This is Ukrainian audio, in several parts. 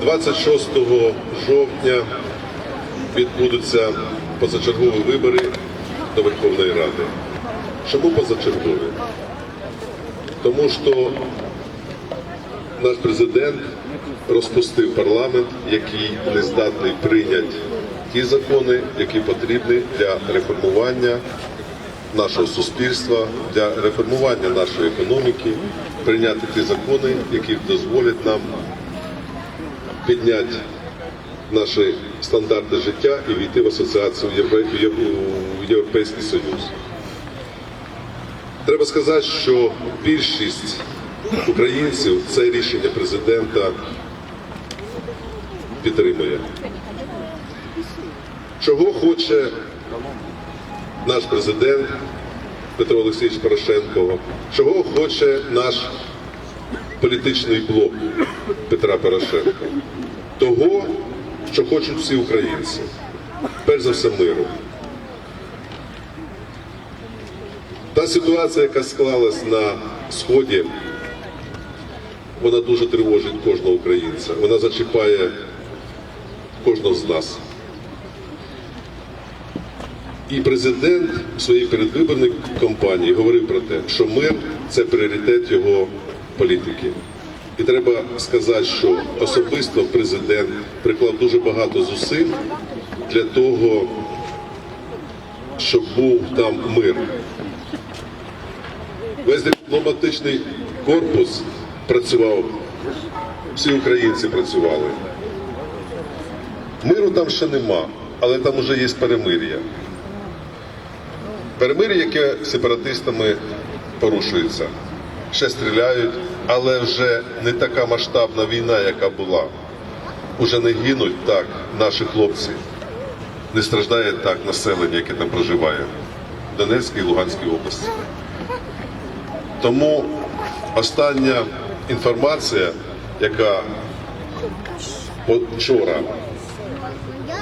26 жовтня відбудуться позачергові вибори до Верховної Ради. Чому позачергові? Тому що наш президент розпустив парламент, який не здатний прийняти ті закони, які потрібні для реформування нашого суспільства, для реформування нашої економіки, прийняти ті закони, які дозволять нам підняти наші стандарти життя і війти в асоціацію в Євро- Єв- в Європейський Союз. Треба сказати, що більшість українців це рішення президента підтримує. Чого хоче наш президент Петро Олексійович Порошенко? Чого хоче наш політичний блок Петра Порошенка? Того, що хочуть всі українці. Перш за все миру. Та ситуація, яка склалась на сході, вона дуже тривожить кожного українця. Вона зачіпає кожного з нас. І президент в своїй передвиборній кампанії говорив про те, що мир це пріоритет його політики. І треба сказати, що особисто президент приклав дуже багато зусиль для того, щоб був там мир. Весь дипломатичний корпус працював, всі українці працювали. Миру там ще нема, але там вже є перемир'я. Перемир'я, яке сепаратистами порушується. Ще стріляють, але вже не така масштабна війна, яка була. Уже не гинуть так наші хлопці. Не страждає так населення, яке там проживає в Донецькій і Луганській області. Тому остання інформація, яка вчора,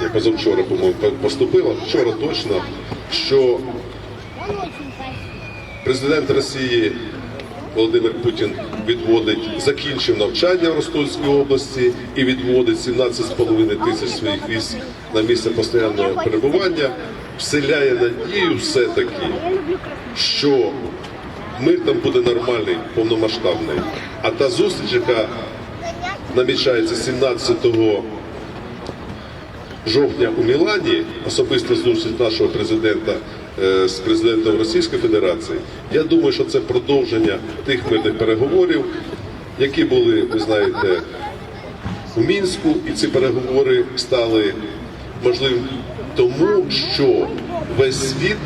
я позавчора, по-моєму, поступила, вчора точно, що президент Росії Володимир Путін відводить, закінчив навчання в Ростовській області і відводить 17,5 тисяч своїх військ на місце постійного перебування, вселяє надію все-таки, що мир там буде нормальний, повномасштабний. А та зустріч, яка намічається 17 жовтня у Мілані, особиста зустріч нашого президента з президентом Російської Федерації, я думаю, що це продовження тих мирних переговорів, які були, ви знаєте, у Мінську, і ці переговори стали можливим тому, що весь світ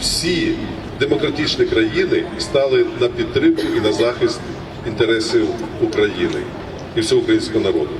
всі демократичні країни стали на підтримку і на захист інтересів України і всього українського народу.